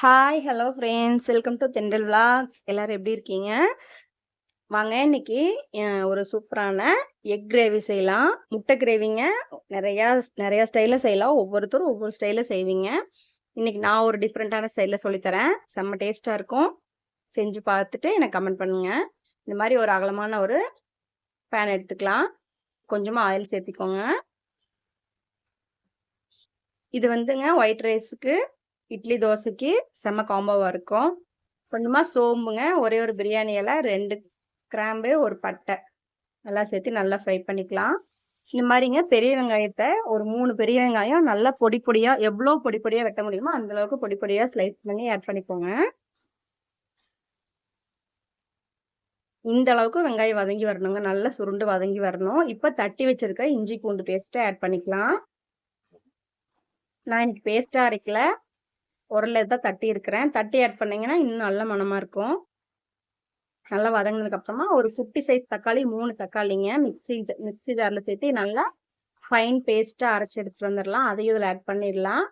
Hi hello friends welcome to Thendral vlogs எல்லோரும் எப்படி இருக்கீங்க? வாங்க இன்னைக்கு ஒரு சூப்பரான எக் கிரேவி செய்யலாம். முட்டை கிரேவிங்க நிறையா நிறையா ஸ்டைலில் செய்யலாம். ஒவ்வொருத்தரும் ஒவ்வொரு ஸ்டைலில் செய்வீங்க. இன்னைக்கு நான் ஒரு டிஃப்ரெண்ட்டான ஸ்டைலில் சொல்லித்தரேன். செம்ம டேஸ்ட்டாக இருக்கும். செஞ்சு பார்த்துட்டு எனக்கு கமெண்ட் பண்ணுங்கள் இந்த மாதிரி ஒரு அகலமான ஒரு பேன் எடுத்துக்கலாம். கொஞ்சமாக ஆயில் சேர்த்திக்கோங்க. இது வந்துங்க ஒயிட் ரைஸுக்கு இட்லி தோசைக்கு செம்ம காம்போவாக இருக்கும். கொஞ்சமாக சோம்புங்க ஒரே ஒரு பிரியாணி இலை ரெண்டு கிராம்பு ஒரு பட்டை. எல்லாம் சேர்த்து நல்லா ஃப்ரை பண்ணிக்கலாம். இந்த மாதிரிங்க பெரிய வெங்காயத்தை ஒரு மூணு பெரிய வெங்காயம் நல்லா பொடி பொடியாக எவ்வளோ பொடி பொடியாக வெட்ட முடியுமோ அந்த அளவுக்கு பொடி பொடியாக ஸ்லைஸ் பண்ணி ஆட் பண்ணிக்கோங்க. இந்த அளவுக்கு வெங்காயம் வதங்கி வரணுங்க. நல்லா சுருண்டு வதங்கி வரணும். இப்போ தட்டி வச்சிருக்க இஞ்சி பூண்டு பேஸ்ட்டை ஆட் பண்ணிக்கலாம். நான் இன்னைக்கு பேஸ்ட்டாக அரைக்கல. உரல்ல தான் தட்டி இருக்கிறேன். தட்டி ஆட் பண்ணிங்கன்னா இன்னும் நல்ல மனமாக இருக்கும். நல்லா வதங்கினதுக்கு அப்புறமா ஒரு குட்டி சைஸ் தக்காளி மூணு தக்காளிங்க மிக்ஸி மிக்ஸி ஜாரில் சேர்த்து நல்லா ஃபைன் பேஸ்ட்டாக அரைச்சி எடுத்துட்டு வந்துடலாம் அதையும் இதில் ஆட் பண்ணிடலாம்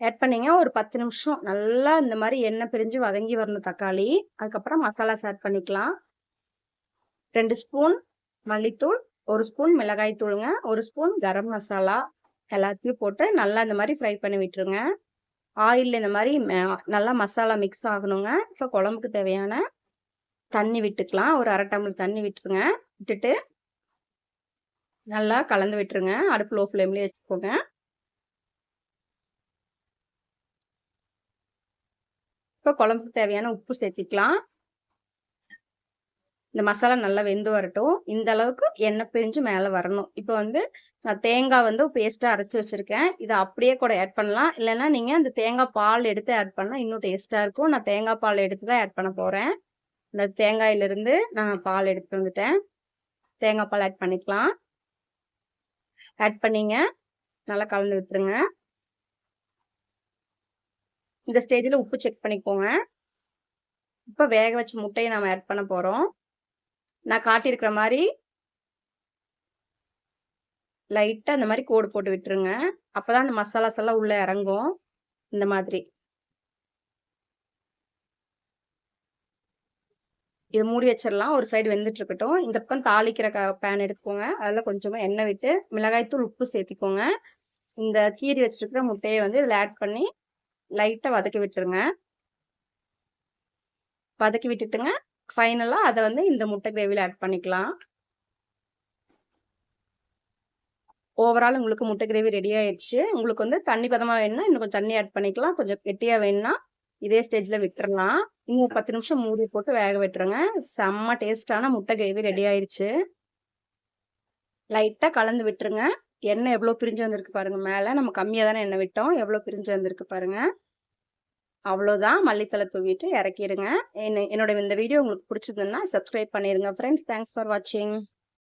ஆட் பண்ணிங்க ஒரு பத்து நிமிஷம் நல்லா இந்த மாதிரி எண்ணெய் பிரிஞ்சு வதங்கி வரணும் தக்காளி. அதுக்கப்புறம் மசாலாஸ் ஆட் பண்ணிக்கலாம். ரெண்டு ஸ்பூன் மல்லித்தூள் ஒரு ஸ்பூன் மிளகாய் தூளுங்க ஒரு ஸ்பூன் கரம் மசாலா எல்லாத்தையும் போட்டு நல்லா இந்த மாதிரி ஃப்ரை பண்ணி விட்டுருங்க. ஆயில் இந்த மாதிரி நல்லா மசாலா மிக்ஸ் ஆகணுங்க. இப்போ குழம்புக்கு தேவையான தண்ணி விட்டுக்கலாம். ஒரு அரை டம்ளர் தண்ணி விட்டுருங்க. விட்டுட்டு நல்லா கலந்து விட்டுருங்க. அடுப்பு லோ ஃப்ளேம்லேயே வச்சுக்கோங்க. இப்போ குழம்புக்கு தேவையான உப்பு சேர்த்திக்கலாம். இந்த மசாலா நல்லா வெந்து வரட்டும். இந்த அளவுக்கு எண்ணெய் பிரிஞ்சு மேலே வரணும். இப்போ வந்து நான் தேங்காய் வந்து பேஸ்ட்டாக அரைச்சி வச்சுருக்கேன். இதை அப்படியே கூட ஆட் பண்ணலாம். இல்லைன்னா நீங்கள் அந்த தேங்காய் பால் எடுத்து ஆட் பண்ணால் இன்னும் டேஸ்ட்டாக இருக்கும். நான் தேங்காய் பால் எடுத்து தான் ஆட் பண்ண போகிறேன் இந்த தேங்காயிலிருந்து நான் பால் எடுத்து வந்துட்டேன். தேங்காய் பால் ஆட் பண்ணிக்கலாம். ஆட் பண்ணிங்க. நல்லா கலந்து விட்டுருங்க. இந்த ஸ்டேஜில் உப்பு செக் பண்ணிக்கோங்க. இப்போ வேக வச்ச முட்டையை நம்ம ஆட் பண்ண போகிறோம் நான் காட்டியிருக்கிற மாதிரி லைட்டாக இந்த மாதிரி கோடு போட்டு விட்டுருங்க. அப்போ தான் அந்த மசாலாஸ் எல்லாம் உள்ளே இறங்கும். இந்த மாதிரி. இது மூடி வச்சிடலாம். ஒரு சைடு வெந்துட்டு இருக்கட்டும் இந்த பக்கம் தாளிக்கிற க பேன் எடுத்துக்கோங்க. அதில் கொஞ்சமாக எண்ணெய் விட்டு மிளகாய்த்தூள் உப்பு சேர்த்திக்கோங்க. இந்த கீரி வச்சிருக்கிற முட்டையை வந்து இதில் ஆட் பண்ணி லைட்டாக வதக்கி விட்டுருங்க. வதக்கி விட்டுட்டுங்க. ஃபைனலாக அதை வந்து இந்த முட்டை கிரேவியில் ஆட் பண்ணிக்கலாம். ஓவரால் உங்களுக்கு முட்டை கிரேவி ரெடி ஆயிடுச்சு. உங்களுக்கு வந்து தண்ணி பதமாக வேணும்னா இன்னும் கொஞ்சம் தண்ணி ஆட் பண்ணிக்கலாம். கொஞ்சம் கெட்டியாக வேணும்னா இதே ஸ்டேஜில் விட்டுறலாம். இன்னும் பத்து நிமிஷம் மூடி போட்டு வேக விட்டுருங்க. செம்ம டேஸ்டான முட்டை கிரேவி ரெடி ஆயிடுச்சு. லைட்டாக கலந்து விட்டுருங்க. எண்ணெய் எவ்வளோ பிரிஞ்சு வந்திருக்கு பாருங்கள் மேலே. நம்ம கம்மியாக தானே எண்ணெய் விட்டோம். எவ்வளோ பிரிஞ்சு வந்திருக்கு பாருங்கள் அவ்வளோதான். மல்லித்தலை தூவிட்டு இறக்கிடுங்க. என்னோட இந்த வீடியோ உங்களுக்கு பிடிச்சதுன்னா சப்ஸ்கிரைப் பண்ணிடுங்க ஃப்ரெண்ட்ஸ் தேங்க்ஸ் ஃபார் வாட்சிங்